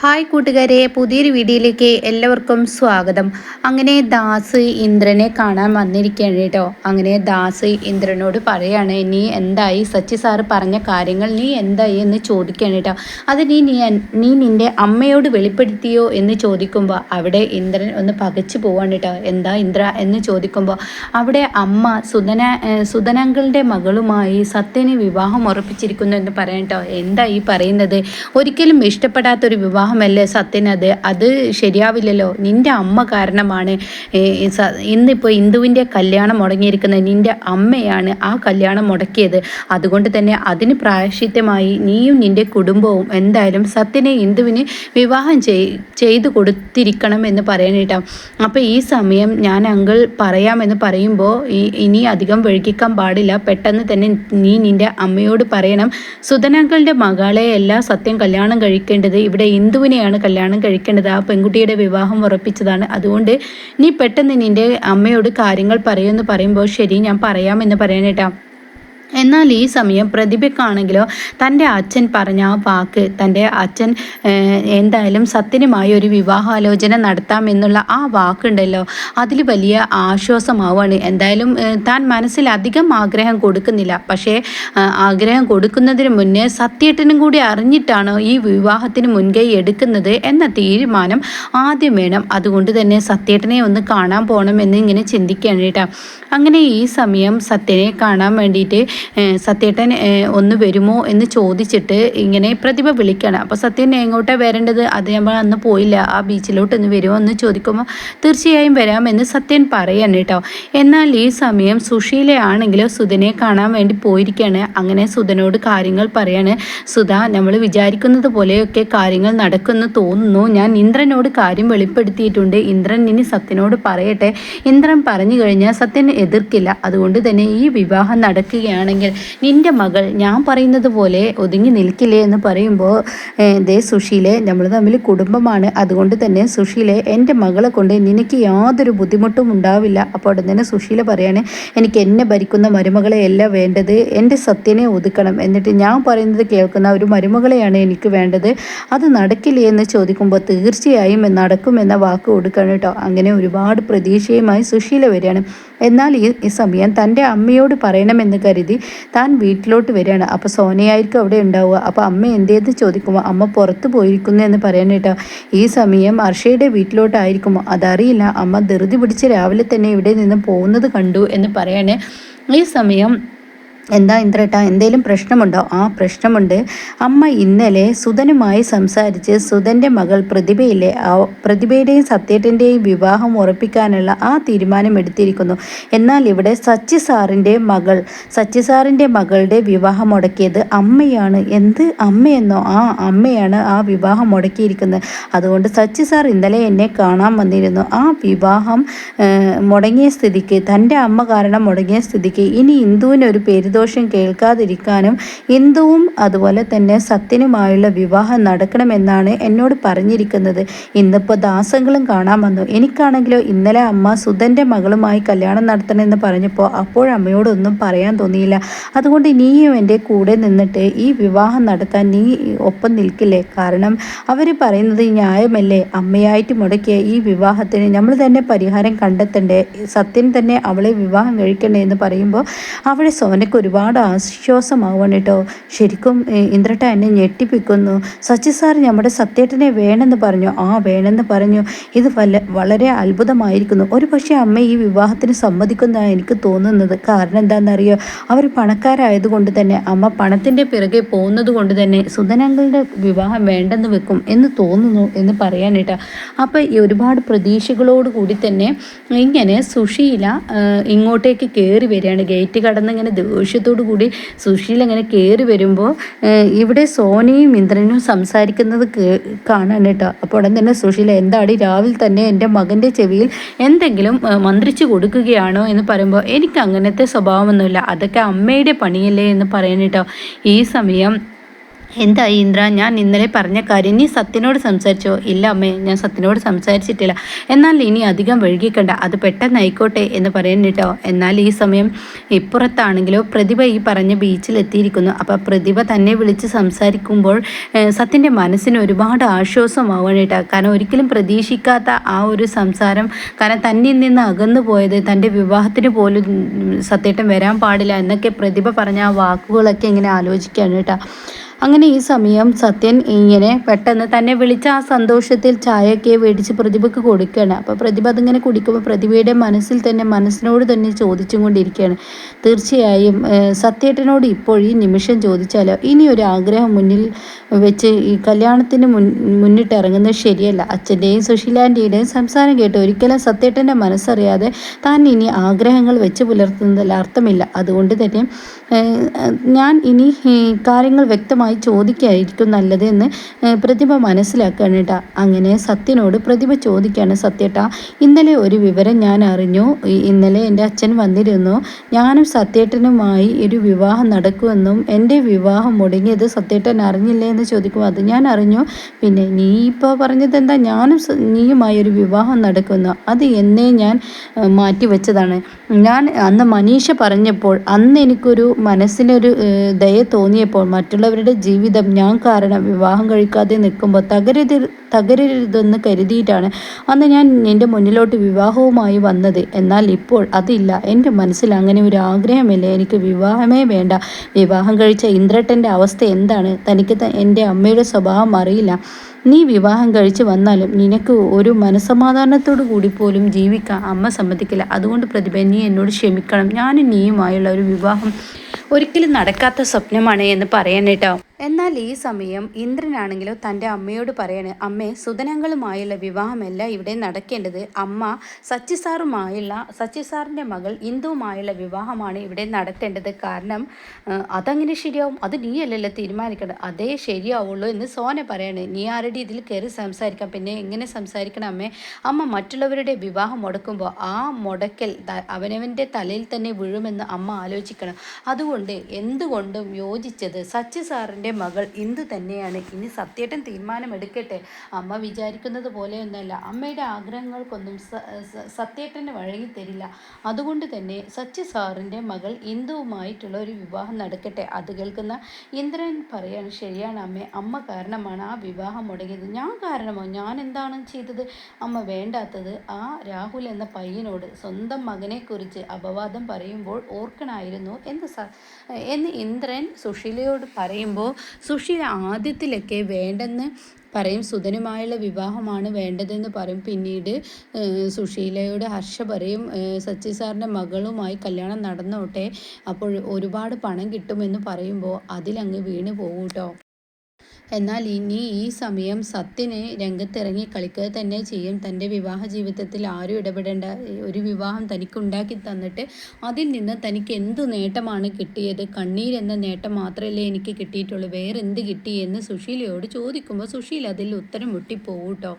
Hi കൂട്ടുകാരെ പുതിയൊരു വീഡിയോയിലേക്ക് എല്ലാവർക്കും സ്വാഗതം. അങ്ങനെ ദാസ് ഇന്ദ്രനെ കാണാൻ വന്നിരിക്കുകയാണ് കേട്ടോ. അങ്ങനെ ദാസ് ഇന്ദ്രനോട് പറയാണ് നീ എന്തായി? സച്ചി സാറ് പറഞ്ഞ കാര്യങ്ങൾ നീ എന്തായി? എന്ന് ചോദിക്കുകയാണ് കേട്ടോ. അത് നീ നീ നീ നിന്റെ അമ്മയോട് വെളിപ്പെടുത്തിയോ? എന്ന് ചോദിക്കുമ്പോൾ അവിടെ ഇന്ദ്രൻ ഒന്ന് പകച്ചു പോവാണ് കേട്ടോ. എന്താ ഇന്ദ്ര? എന്ന് ചോദിക്കുമ്പോൾ അവിടെ അമ്മ സുധന സുധനങ്കളുടെ മകളുമായി സത്യനെ വിവാഹം ഉറപ്പിച്ചിരിക്കുന്നു എന്ന് പറയാം കേട്ടോ. എന്താ ഈ പറയുന്നത്? ഒരിക്കലും ഇഷ്ടപ്പെടാത്തൊരു വിവാഹം വിവാഹമല്ലേ സത്യനത് അത് ശരിയാവില്ലല്ലോ. നിന്റെ അമ്മ കാരണമാണ് ഇന്നിപ്പോൾ ഇന്ദുവിന്റെ കല്യാണം മുടങ്ങിയിരിക്കുന്നത്. നിന്റെ അമ്മയാണ് ആ കല്യാണം മുടക്കിയത്. അതുകൊണ്ട് തന്നെ അതിന് പ്രായശിത്യമായി നീയും നിന്റെ കുടുംബവും എന്തായാലും സത്യനെ ഇന്ദുവിന് വിവാഹം ചെയ്തു കൊടുത്തിരിക്കണം എന്ന് പറയാനിട്ടാം അപ്പോൾ ഈ സമയം ഞാൻ അങ്കിൾ പറയാമെന്ന് പറയുമ്പോൾ ഇനി അധികം വഴുകിക്കാൻ പാടില്ല. പെട്ടെന്ന് തന്നെ നീ നിന്റെ അമ്മയോട് പറയണം. സുധനങ്കളുടെ മകളെ എല്ലാ സത്യം കല്യാണം കഴിക്കേണ്ടത്. ഇവിടെ ഇന്ദു ഹിന്ദുവിനെയാണ് കല്യാണം കഴിക്കേണ്ടത്. ആ പെൺകുട്ടിയുടെ വിവാഹം ഉറപ്പിച്ചതാണ്. അതുകൊണ്ട് നീ പെട്ടെന്ന് നിന്റെ അമ്മയോട് കാര്യങ്ങൾ പറയുമെന്ന് പറയുമ്പോൾ ശരി ഞാൻ പറയാമെന്ന് പറയാനേട്ടാ എന്നാൽ ഈ സമയം പ്രതിഭയ്ക്കാണെങ്കിലോ തന്റെ അച്ഛൻ പറഞ്ഞ ആ വാക്ക് തന്റെ അച്ഛൻ എന്തായാലും സത്യനുമായി ഒരു വിവാഹാലോചന നടത്താമെന്നുള്ള ആ വാക്കുണ്ടല്ലോ അതിൽ വലിയ ആശ്വാസമാവാണ്. എന്തായാലും താൻ മനസ്സിൽ അധികം ആഗ്രഹം കൊടുക്കുന്നില്ല. പക്ഷേ ആഗ്രഹം കൊടുക്കുന്നതിന് മുന്നേ സത്യേട്ടനും കൂടി അറിഞ്ഞിട്ടാണ് ഈ വിവാഹത്തിന് മുൻകൈ എടുക്കുന്നത് എന്ന തീരുമാനം ആദ്യം വേണം. അതുകൊണ്ട് തന്നെ സത്യേട്ടനെ ഒന്ന് കാണാൻ പോകണമെന്ന് ഇങ്ങനെ ചിന്തിക്കുകയാണ് കേട്ടോ. അങ്ങനെ ഈ സമയം സത്യനെ കാണാൻ വേണ്ടിയിട്ട് സത്യേട്ടൻ ഒന്ന് വരുമോ എന്ന് ചോദിച്ചിട്ട് ഇങ്ങനെ പ്രതിഭ വിളിക്കണം. അപ്പോൾ സത്യൻ എങ്ങോട്ടാണ് വരേണ്ടത്? അത് നമ്മൾ അന്ന് പോയില്ല. ആ ബീച്ചിലോട്ട് ഒന്ന് വരുമോ എന്ന് ചോദിക്കുമ്പോൾ തീർച്ചയായും വരാമെന്ന് സത്യൻ പറയാണ് കേട്ടോ. എന്നാൽ ഈ സമയം സുശീലയാണെങ്കിൽ സുധനെ കാണാൻ വേണ്ടി പോയിരിക്കുകയാണ് അങ്ങനെ സുധനോട് കാര്യങ്ങൾ പറയാണ്. സുധ നമ്മൾ വിചാരിക്കുന്നത് പോലെയൊക്കെ കാര്യങ്ങൾ നടക്കുമെന്ന് തോന്നുന്നു. ഞാൻ ഇന്ദ്രനോട് കാര്യം വെളിപ്പെടുത്തിയിട്ടുണ്ട്. ഇന്ദ്രൻ ഇനി സത്യനോട് പറയട്ടെ. ഇന്ദ്രൻ പറഞ്ഞു കഴിഞ്ഞാൽ സത്യൻ എതിർക്കില്ല. അതുകൊണ്ട് തന്നെ ഈ വിവാഹം നടക്കുകയാണ്. ആണെങ്കിൽ നിന്റെ മകൾ ഞാൻ പറയുന്നത് പോലെ ഒതുങ്ങി നിൽക്കില്ലേ എന്ന് പറയുമ്പോൾ ദേ സുശീലെ നമ്മൾ തമ്മിൽ കുടുംബമാണ്. അതുകൊണ്ട് തന്നെ സുശീലെ എന്റെ മകളെ കൊണ്ട് നിനക്ക് യാതൊരു ബുദ്ധിമുട്ടും ഉണ്ടാവില്ല. അപ്പോൾ ഉടൻ തന്നെ സുശീല പറയാണ് എനിക്ക് എന്നെ ഭരിക്കുന്ന മരുമകളെ എല്ലാം വേണ്ടത്. എന്റെ സത്യനെ ഒതുക്കണം. എന്നിട്ട് ഞാൻ പറയുന്നത് കേൾക്കുന്ന ഒരു മരുമകളെയാണ് എനിക്ക് വേണ്ടത്. അത് നടക്കില്ലേ എന്ന് ചോദിക്കുമ്പോൾ തീർച്ചയായും നടക്കുമെന്ന വാക്ക് കൊടുക്കണം കേട്ടോ. അങ്ങനെ ഒരുപാട് പ്രതീക്ഷയുമായി സുശീല വരികയാണ്. എന്നാൽ ഈ സമയം തന്റെ അമ്മയോട് പറയണമെന്ന് കരുതി താൻ വീട്ടിലോട്ട് വരികയാണ്. അപ്പോൾ സോനയായിരിക്കും അവിടെ ഉണ്ടാവുക. അപ്പോൾ അമ്മ എന്തേന്ന് ചോദിക്കുമോ? അമ്മ പുറത്ത് പോയിരിക്കുന്നു എന്ന് പറയാൻ ഈ സമയം അർഷയുടെ വീട്ടിലോട്ടായിരിക്കുമോ? അതറിയില്ല. അമ്മ ധൃതി പിടിച്ച് രാവിലെ തന്നെ ഇവിടെ നിന്ന് പോകുന്നത് കണ്ടു എന്ന് പറയണേ. ഈ സമയം എന്താ ഇന്ദ്രേട്ടാ എന്തേലും പ്രശ്നമുണ്ടോ? ആ പ്രശ്നമുണ്ട്. അമ്മ ഇന്നലെ സുധനുമായി സംസാരിച്ച് സുധന്റെ മകൾ പ്രതിഭയിലെ പ്രതിഭയുടെയും സത്യേട്ടന്റെയും വിവാഹം ഉറപ്പിക്കാനുള്ള ആ തീരുമാനം എടുത്തിരിക്കുന്നു. എന്നാൽ ഇവിടെ സച്ചി സാറിന്റെ മകൾ സച്ചി സാറിന്റെ മകളുടെ വിവാഹം മുടക്കിയത് അമ്മയാണ്. എന്ത് അമ്മയെന്നോ? ആ അമ്മയാണ് ആ വിവാഹം മുടക്കിയിരിക്കുന്നത്. അതുകൊണ്ട് സച്ചി സാർ ഇന്നലെ എന്നെ കാണാൻ വന്നിരുന്നു. ആ വിവാഹം മുടങ്ങിയ സ്ഥിതിക്ക് തന്റെ അമ്മ കാരണം മുടങ്ങിയ സ്ഥിതിക്ക് ഇനി ഇന്ദുവിനൊരു പേര് സന്തോഷം കേൾക്കാതിരിക്കാനും ഇന്ദുവും അതുപോലെ തന്നെ സത്യനുമായുള്ള വിവാഹം നടക്കണമെന്നാണ് എന്നോട് പറഞ്ഞിരിക്കുന്നത്. ഇന്നിപ്പോൾ ദാസങ്ങളും കാണാൻ വന്നു. എനിക്കാണെങ്കിലോ ഇന്നലെ അമ്മ സുധന്റെ മകളുമായി കല്യാണം നടത്തണമെന്ന് പറഞ്ഞപ്പോൾ അപ്പോഴമ്മയോടൊന്നും പറയാൻ തോന്നിയില്ല. അതുകൊണ്ട് നീയും എന്റെ കൂടെ നിന്നിട്ട് ഈ വിവാഹം നടത്താൻ നീ ഒപ്പം നിൽക്കില്ലേ? കാരണം അവർ പറയുന്നത് ന്യായമല്ലേ? അമ്മയായിട്ട് മുടക്കിയ ഈ വിവാഹത്തിന് നമ്മൾ തന്നെ പരിഹാരം കണ്ടെത്തണ്ടേ? സത്യൻ തന്നെ അവളെ വിവാഹം കഴിക്കണ്ടേ എന്ന് പറയുമ്പോൾ അവിടെ സോനയ്ക്ക് ഒരുപാട് ആശ്വാസമാവാണ് കേട്ടോ ശരിക്കും ഇന്ദ്രട്ട എന്നെ ഞെട്ടിപ്പിക്കുന്നു. സച്ചി സാർ നമ്മുടെ സത്യേട്ടനെ വേണമെന്ന് പറഞ്ഞു. ആ വേണമെന്ന് പറഞ്ഞു. ഇത് വല്ല വളരെ അത്ഭുതമായിരിക്കുന്നു. ഒരു പക്ഷേ അമ്മ ഈ വിവാഹത്തിന് സമ്മതിക്കുന്നതാണ് എനിക്ക് തോന്നുന്നത്. കാരണം എന്താണെന്നറിയോ അവർ പണക്കാരായതുകൊണ്ട് തന്നെ അമ്മ പണത്തിന്റെ പിറകെ പോകുന്നത് കൊണ്ട് തന്നെ സുധനങ്ങളുടെ വിവാഹം വേണ്ടെന്ന് വെക്കും എന്ന് തോന്നുന്നു എന്ന് പറയാനായിട്ടാ അപ്പോൾ ഈ ഒരുപാട് പ്രതീക്ഷകളോട് കൂടി തന്നെ ഇങ്ങനെ സുശീല ഇങ്ങോട്ടേക്ക് കയറി വരികയാണ്. ഗേറ്റ് കടന്ന് ഇങ്ങനെ ദേഷ്യത്തോടു കൂടി സുശീൽ അങ്ങനെ കയറി വരുമ്പോൾ ഇവിടെ സോനയും ഇന്ദ്രനും സംസാരിക്കുന്നത് കാണാൻ കേട്ടോ. അപ്പോൾ ഉടൻ തന്നെ സുശീല എന്താടി രാവിലെ തന്നെ എന്റെ മകന്റെ ചെവിയിൽ എന്തെങ്കിലും മന്ത്രിച്ചു കൊടുക്കുകയാണോ? എന്ന് പറയുമ്പോൾ എനിക്ക് അങ്ങനത്തെ സ്വഭാവമൊന്നുമില്ല. അതൊക്കെ അമ്മയുടെ പണിയല്ലേ? എന്ന് പറയാൻ കേട്ടോ. ഈ സമയം എന്തായി ഇന്ദ്ര? ഞാൻ ഇന്നലെ പറഞ്ഞ കാര്യം നീ സത്യനോട് സംസാരിച്ചോ? ഇല്ല അമ്മേ ഞാൻ സത്യനോട് സംസാരിച്ചിട്ടില്ല. എന്നാൽ ഇനി അധികം വഴുകിക്കണ്ട അത് പെട്ടെന്ന് ആയിക്കോട്ടെ എന്ന് പറയുന്നിട്ടോ എന്നാൽ ഈ സമയം ഇപ്പുറത്താണെങ്കിലോ പ്രതിഭ ഈ പറഞ്ഞ ബീച്ചിലെത്തിയിരിക്കുന്നു അപ്പോൾ പ്രതിഭ തന്നെ വിളിച്ച് സംസാരിക്കുമ്പോൾ സത്യന്റെ മനസ്സിന് ഒരുപാട് ആശ്വാസമാവണം കേട്ടോ. കാരണം ഒരിക്കലും പ്രതീക്ഷിക്കാത്ത ആ ഒരു സംസാരം കാരണം തന്നിൽ നിന്ന് അകന്നു പോയത് തന്റെ വിവാഹത്തിന് പോലും സത്യേട്ടൻ വരാൻ പാടില്ല എന്നൊക്കെ പ്രതിഭ പറഞ്ഞ ആ വാക്കുകളൊക്കെ ഇങ്ങനെ ആലോചിക്കുകയാണ് കേട്ടോ. അങ്ങനെ ഈ സമയം സത്യൻ ഇങ്ങനെ പെട്ടെന്ന് തന്നെ വിളിച്ച ആ സന്തോഷത്തിൽ ചായയൊക്കെ മേടിച്ച് പ്രതിഭയ്ക്ക് കൊടുക്കുകയാണ്. അപ്പോൾ പ്രതിഭ അതിങ്ങനെ കുടിക്കുമ്പോൾ പ്രതിഭയുടെ മനസ്സിൽ തന്നെ മനസ്സിനോട് തന്നെ ചോദിച്ചും കൊണ്ടിരിക്കുകയാണ്. തീർച്ചയായും സത്യേട്ടനോട് ഇപ്പോൾ ഈ നിമിഷം ചോദിച്ചാലോ? ഇനി ഒരു ആഗ്രഹം മുന്നിൽ വെച്ച് ഈ കല്യാണത്തിന് മുൻ മുന്നിട്ട് ഇറങ്ങുന്നത് ശരിയല്ല. അച്ഛന്റെയും സുശീലാന്റെയും സംസാരം കേട്ട് ഒരിക്കലും സത്യേട്ടന്റെ മനസ്സറിയാതെ താൻ ഇനി ആഗ്രഹങ്ങൾ വെച്ച് പുലർത്തുന്നതിൽ അർത്ഥമില്ല. അതുകൊണ്ട് തന്നെ ഞാൻ ഇനി കാര്യങ്ങൾ വ്യക്തമായി വ്യക്തമായി ചോദിക്കായിരിക്കും നല്ലത് എന്ന് പ്രതിഭ മനസ്സിലാക്കുകയാണ് കേട്ടാ അങ്ങനെ സത്യനോട് പ്രതിഭ ചോദിക്കുകയാണ് സത്യട്ട. ഇന്നലെ ഒരു വിവരം ഞാൻ അറിഞ്ഞു. ഇന്നലെ എന്റെ അച്ഛൻ വന്നിരുന്നു. ഞാനും സത്യേട്ടനുമായി ഒരു വിവാഹം നടക്കുമെന്നും എന്റെ വിവാഹം മുടങ്ങിയത് സത്യേട്ടൻ അറിഞ്ഞില്ലേ എന്ന് ചോദിക്കും. അത് ഞാൻ അറിഞ്ഞു. പിന്നെ നീ ഇപ്പോൾ പറഞ്ഞത് എന്താ? ഞാനും നീയുമായി ഒരു വിവാഹം നടക്കുന്നു. അത് എന്നേ ഞാൻ മാറ്റിവെച്ചതാണ്. ഞാൻ അന്ന് മനീഷ പറഞ്ഞപ്പോൾ അന്ന് എനിക്കൊരു മനസ്സിനൊരു ദയ തോന്നിയപ്പോൾ മറ്റുള്ളവരുടെ ജീവിതം. ഞാൻ കാരണം വിവാഹം കഴിക്കാതെ നിൽക്കുമ്പോൾ തകരരുത് തകരരുതെന്ന് കരുതിയിട്ടാണ് അന്ന് ഞാൻ എന്റെ മുന്നിലോട്ട് വിവാഹവുമായി വന്നത്. എന്നാൽ ഇപ്പോൾ അതില്ല. എന്റെ മനസ്സിൽ അങ്ങനെ ഒരു ആഗ്രഹമില്ല. എനിക്ക് വിവാഹമേ വേണ്ട. വിവാഹം കഴിച്ച ഇന്ദ്രട്ടന്റെ അവസ്ഥ എന്താണ്? തനിക്ക് എന്റെ അമ്മയുടെ സ്വഭാവം അറിയില്ല. നീ വിവാഹം കഴിച്ച് വന്നാലും നിനക്ക് ഒരു മനസമാധാനത്തോടു കൂടി പോലും ജീവിക്കാൻ അമ്മ സമ്മതിക്കില്ല. അതുകൊണ്ട് പ്രതിഭ നീ എന്നോട് ക്ഷമിക്കണം. ഞാനും നീയുമായുള്ള ഒരു വിവാഹം ഒരിക്കലും നടക്കാത്ത സ്വപ്നമാണ് എന്ന് പറയണേട്ടോ എന്നാൽ ഈ സമയം ഇന്ദ്രനാണെങ്കിലോ തന്റെ അമ്മയോട് പറയാണ് അമ്മേ സുധനങ്ങളുമായുള്ള വിവാഹമല്ല ഇവിടെ നടക്കേണ്ടത്. അമ്മ സച്ചിസാറുമായുള്ള സച്ചിസാറിന്റെ മകൾ ഇന്ദുവുമായുള്ള വിവാഹമാണ് ഇവിടെ നടത്തേണ്ടത്. കാരണം അതങ്ങനെ ശരിയാവും. അത് നീ നീയല്ലല്ലോ തീരുമാനിക്കേണ്ടത്. അതേ ശരിയാവുള്ളൂ എന്ന് സോന പറയാണ്. നീ ആരുടെ ഇതിൽ കയറി സംസാരിക്കാം? പിന്നെ എങ്ങനെ സംസാരിക്കണം അമ്മേ? അമ്മ മറ്റുള്ളവരുടെ വിവാഹം മുടക്കുമ്പോൾ ആ മുടക്കൽ അവനവന്റെ തലയിൽ തന്നെ വീഴുമെന്ന് അമ്മ ആലോചിക്കണം. അതുകൊണ്ട് എന്തുകൊണ്ടും യോജിച്ചത് സച്ചി സാറിന്റെ എന്റെ മകൾ ഇന്ദു തന്നെയാണ്? ഇനി സത്യേട്ടൻ തീരുമാനമെടുക്കട്ടെ? അമ്മ വിചാരിക്കുന്നത് പോലെയൊന്നല്ല അമ്മയുടെ ആഗ്രഹങ്ങൾക്കൊന്നും സത്യേട്ടന് വഴങ്ങി തരില്ല. അതുകൊണ്ട് തന്നെ സച്ചി സാറിന്റെ മകൾ ഇന്ദുവുമായിട്ടുള്ള ഒരു വിവാഹം നടക്കട്ടെ? അത് കേൾക്കുന്ന ഇന്ദ്രൻ പറയാണ് ശരിയാണ് അമ്മേ. അമ്മ കാരണമാണ് ആ വിവാഹം മുടങ്ങിയത്. ഞാൻ കാരണമോ? ഞാൻ എന്താണ് ചെയ്തത്? അമ്മ വേണ്ടാത്തത് ആ രാഹുൽ എന്ന പയ്യനോട് സ്വന്തം മകനെക്കുറിച്ച് അപവാദം പറയുമ്പോൾ ഓർക്കണമായിരുന്നു എന്ന് സ എന്ന് ഇന്ദ്രൻ സുഷീലയോട് പറയുമ്പോൾ സുശീല ആദ്യത്തിലൊക്കെ വേണ്ടെന്ന് പറയും സുധനുമായുള്ള വിവാഹമാണ് വേണ്ടതെന്ന് പറയും. പിന്നീട് സുശീലയോട് ഹർഷ പറയും സച്ചി സാറിന്റെ മകളുമായി കല്യാണം നടന്നോട്ടെ അപ്പോൾ ഒരുപാട് പണം കിട്ടുമെന്ന് പറയുമ്പോൾ അതിലങ്ങ് വീണ് പോകൂട്ടോ കേട്ടോ എന്നാൽ ഇനി ഈ സമയം സത്യന് രംഗത്തിറങ്ങി കളിക്കുക തന്നെ ചെയ്യും. തന്റെ വിവാഹ ജീവിതത്തിൽ ആരും ഇടപെടേണ്ട ഒരു വിവാഹം തനിക്ക് ഉണ്ടാക്കി തന്നിട്ട് അതിൽ നിന്ന് തനിക്ക് എന്തു നേട്ടമാണ് കിട്ടിയത്? കണ്ണീർ എന്ന നേട്ടം മാത്രമല്ലേ എനിക്ക് കിട്ടിയിട്ടുള്ളൂ. വേറെ എന്ത് കിട്ടി എന്ന് സുശീലയോട് ചോദിക്കുമ്പോൾ സുശീല അതിൽ ഉത്തരം മുട്ടിപ്പോകൂട്ടോ